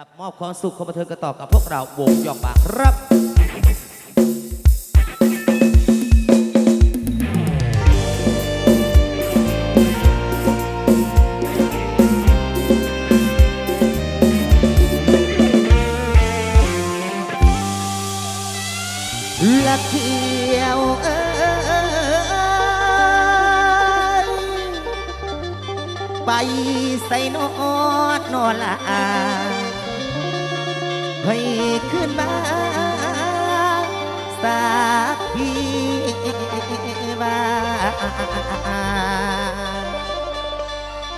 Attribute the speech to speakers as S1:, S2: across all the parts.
S1: ครับ มอบความสุขความบันเทิงกันต่อกับพวกเราวงหยอกบาครับ ค่อยขึ้นมาสักทีว่า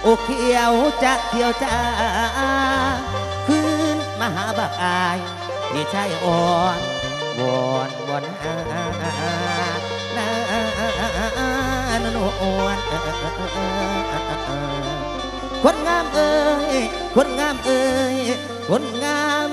S1: โอเขียวจะเขียวจ้าขึ้นมหาบักอายพี่ชายอ่อนวอนวอนหานาหนวลคนงามเอ้ยคนงามเอ้ยคนงาม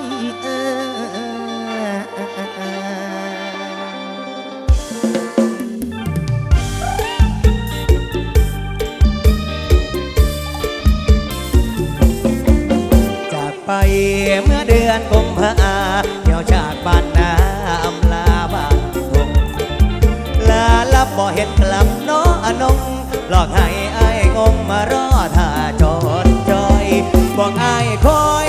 S2: จากไปเมื่อเดือนกุมภาเดี่ยวจากบ้านนาำลาบานทงลาลับบ่เห็นกลับน้ออนงหลอกให้อายงมารอท่าจอดจบอกอายคอย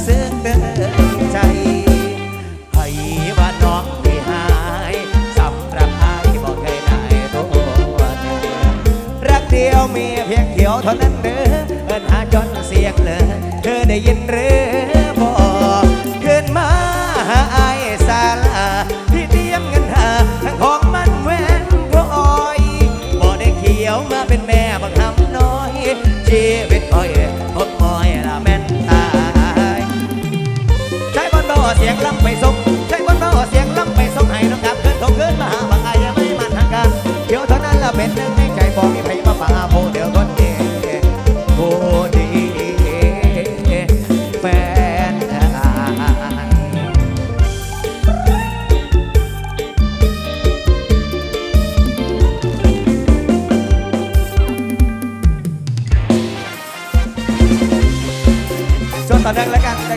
S2: เสื่เดินใจให้ว่าน้องที่หายสำหรับอายบอกให้นายตัวรักเดียวมีเพียงเดียวเท่านั้นเด้อเอินหาจนเสียงเลยเธอได้ยินหรือ ดักแล้กัน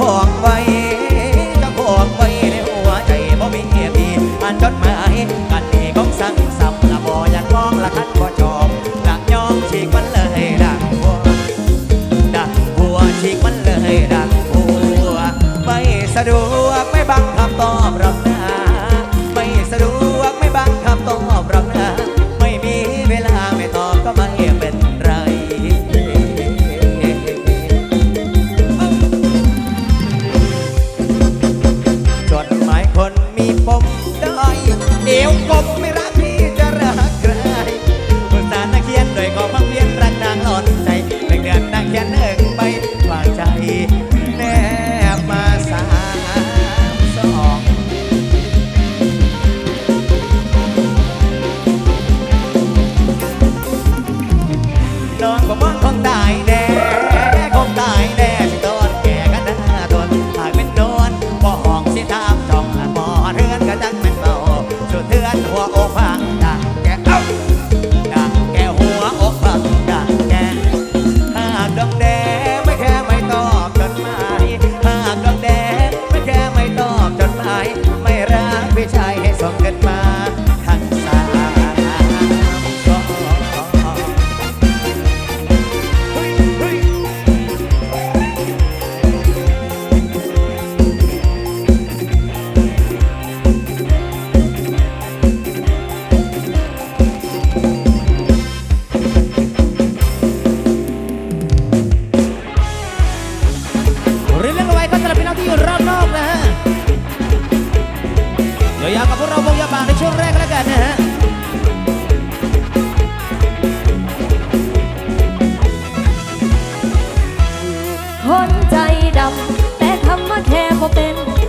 S2: ของไว้ เดี๋ยวอ
S3: ยา
S2: กกับพวกเราวงยาบากในช่วงแรกแล้วกันนะฮะ
S4: คนใจดำแต่ทำมาแทบบ่เป็น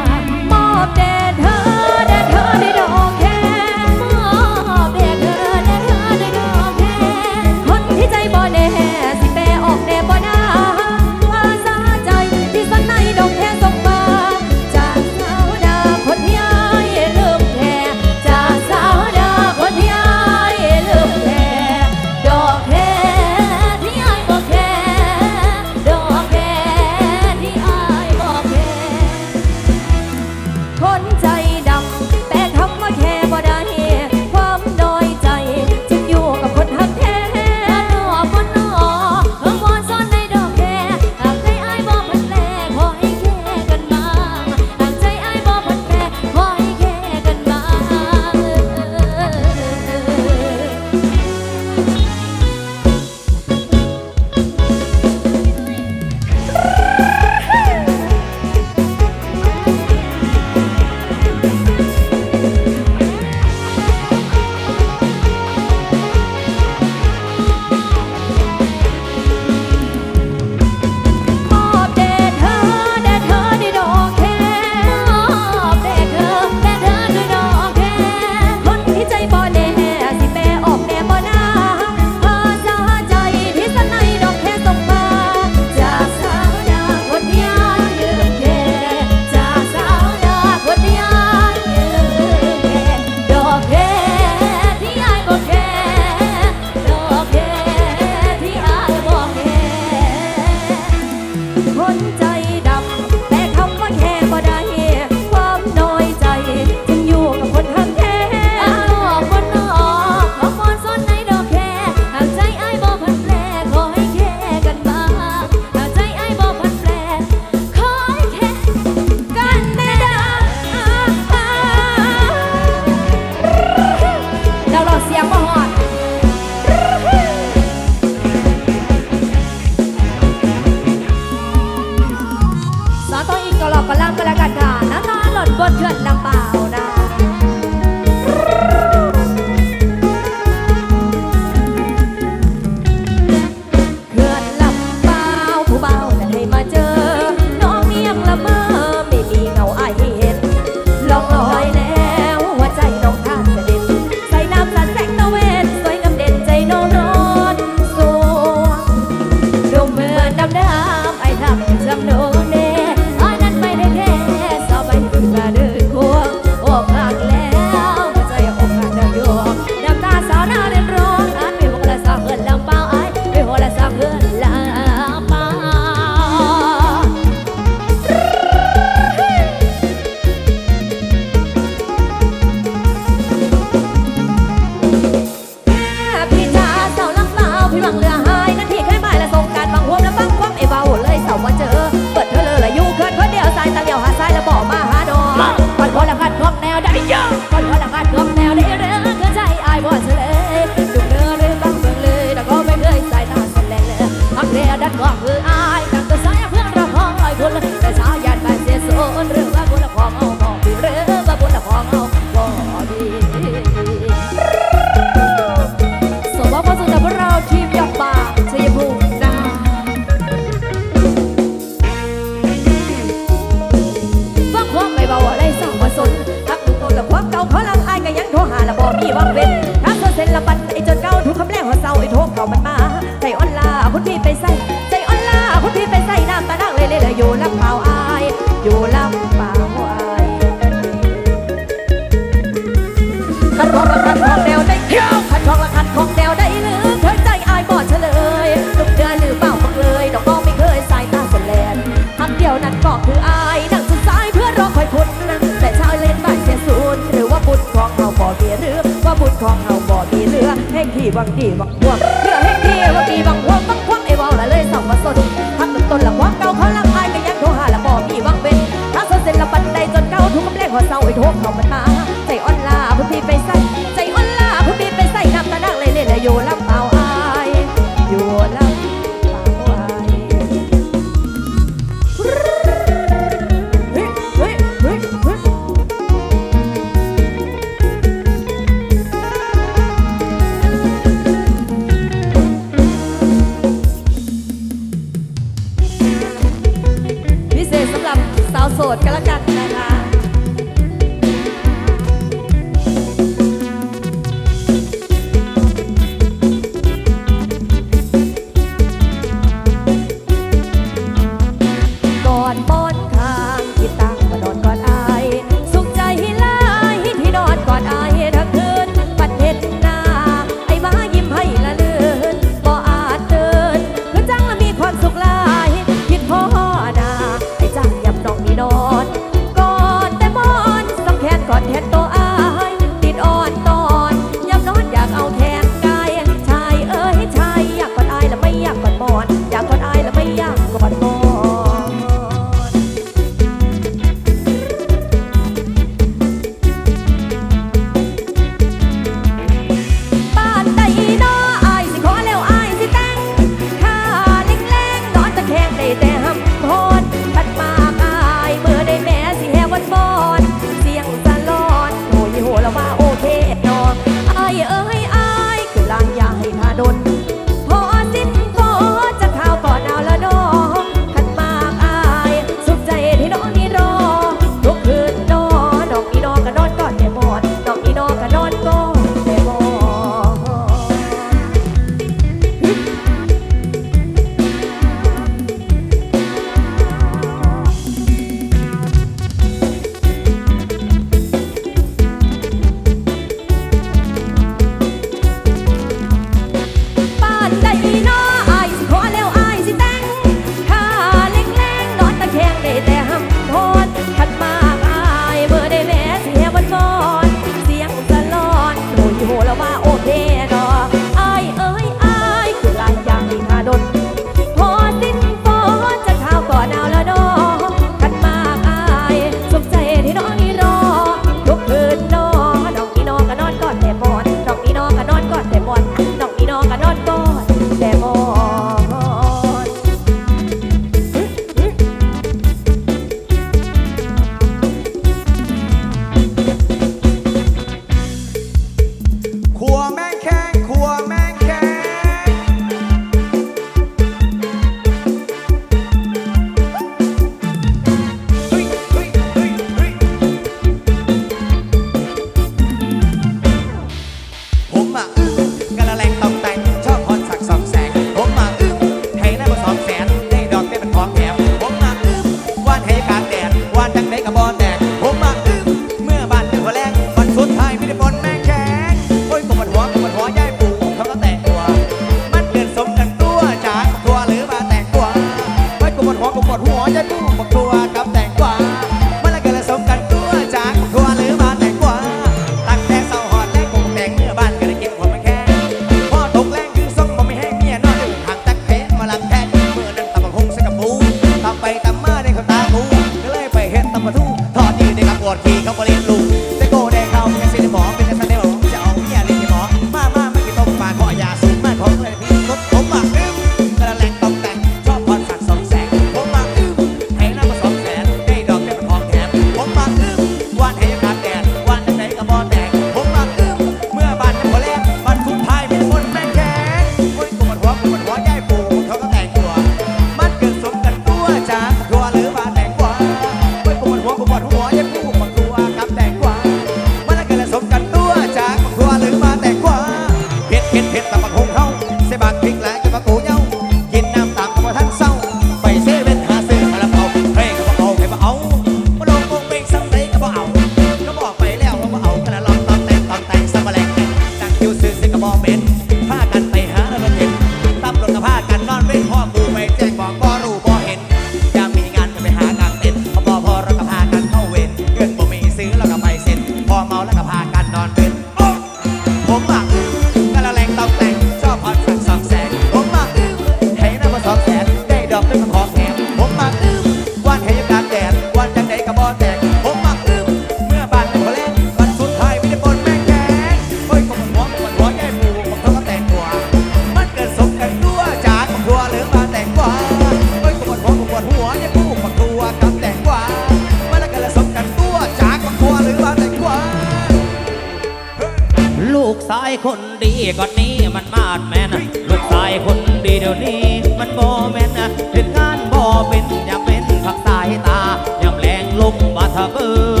S4: มันมาดแม่นะลูกชายคนดีเดี๋ยวนี้ มัน
S3: บ่แมนนะเห็นงานบ่เป็นอยากเป็นผักตาย
S2: ตา ยำแรงลมาทะเบอ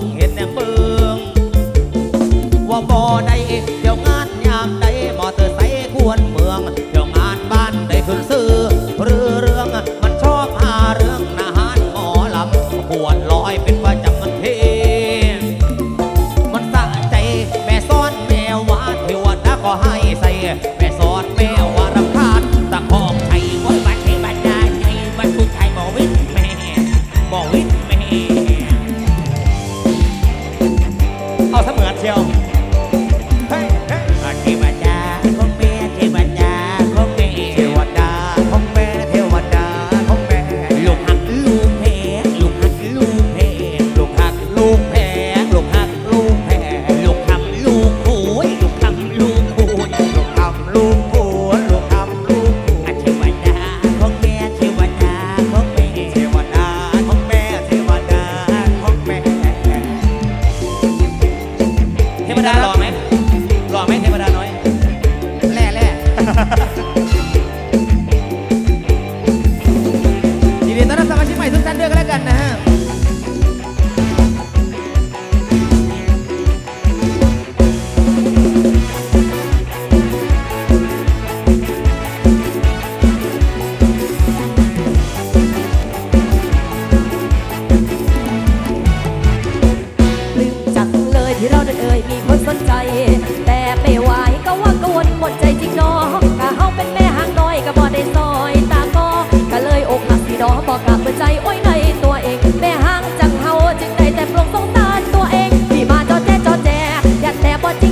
S2: งเห็นแนงเบือง ว่าบ่อ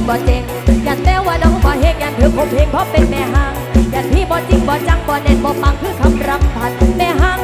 S2: บ่เจ๋งยันแต่ว่าน้องบ่เฮกยัน
S4: เธอคบเฮงเพราะเป็นแม่ห้างยันพี่บ่จริงบ่จังบ่เน่นบ่ปังคือคำรำพันแม่ห้าง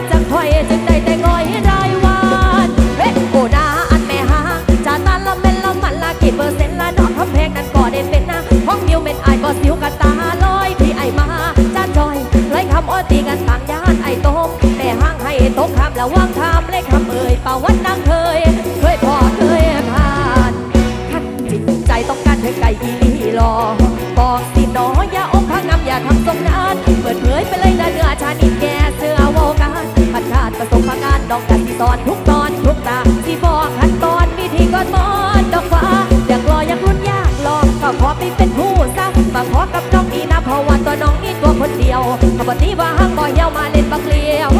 S4: ดอกจันที่ตอนทุกตอนทุกตาที่บอกขั้นตอนวิธีก่อนมอนดอกฟ้าอยากรออยากรุนยากรอก็ขอไปเป็นผู้ซะมาขอกับน้องนี่นะเพราะว่าตัวน้องนี่ตัวคนเดียวขบวนนี้ว่าห้างบ่อเหี่
S2: ยวมาเล่นบักเลี้ยว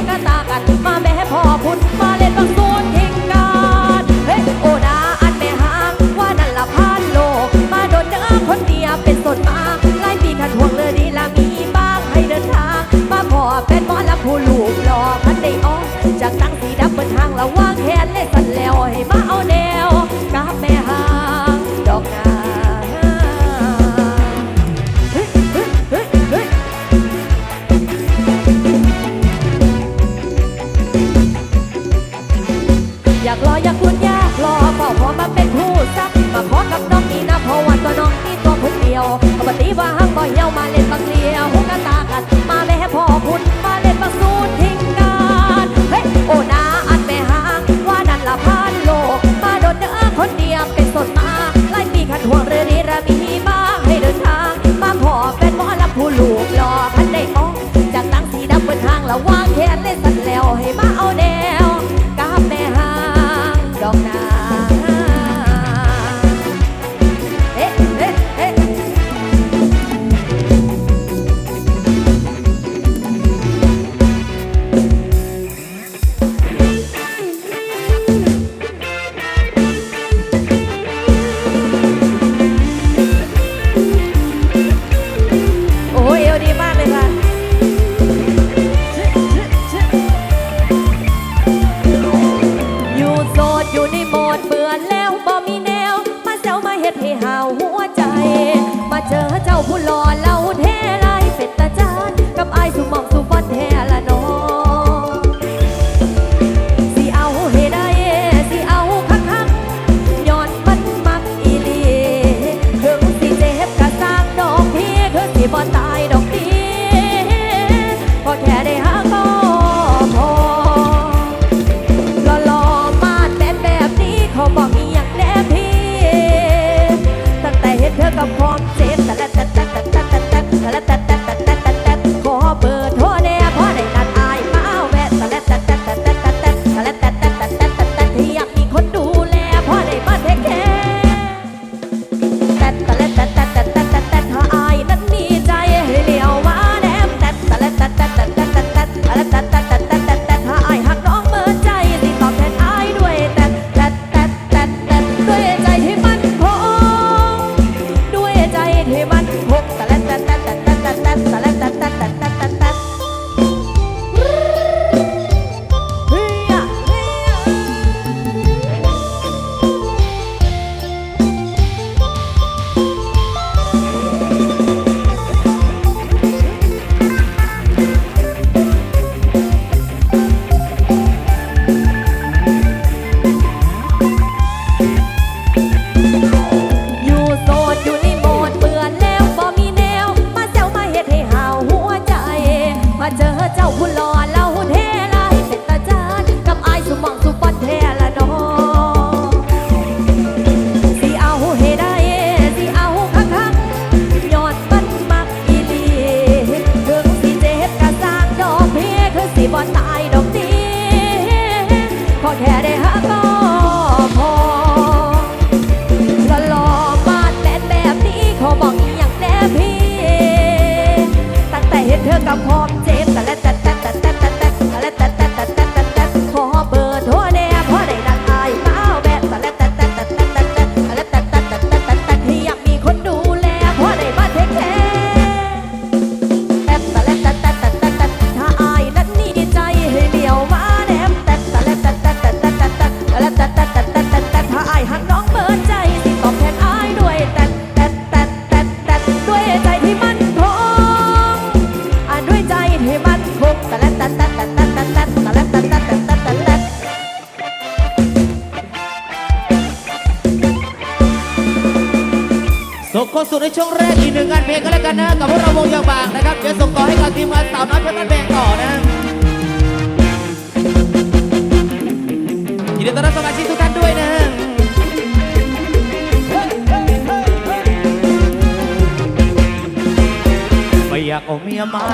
S2: my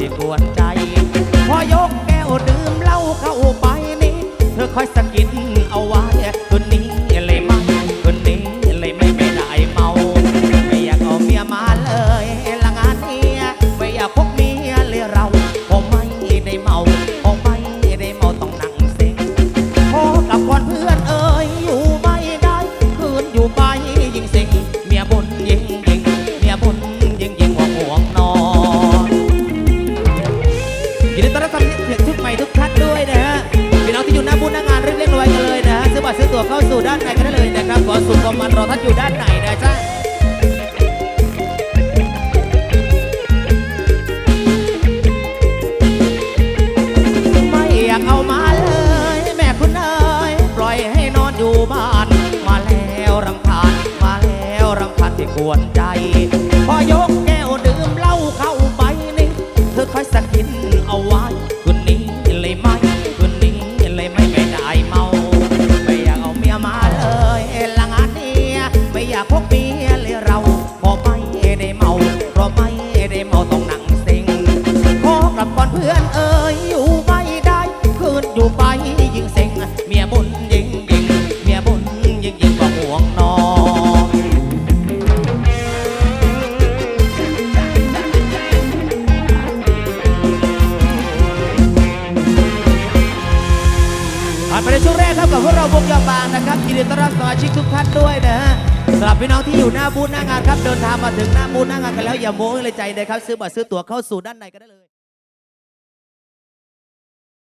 S2: ที่ปวดใจ วดใจ อย่าโม้เลยใจเลยครับ ซื้อบัตรซื้อตั๋วเข้าสู่ด้านในก็ได้เลย